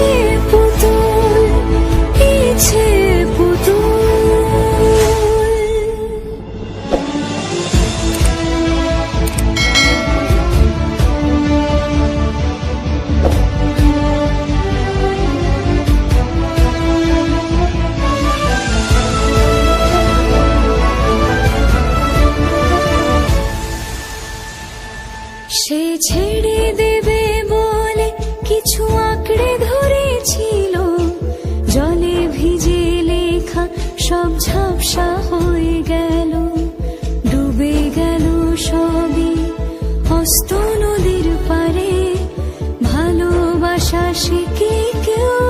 people হস্ত নদীর পারে ভালোবাসা শিখে কেউ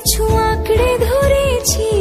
কিছু আঁকড়ে ধরেছিল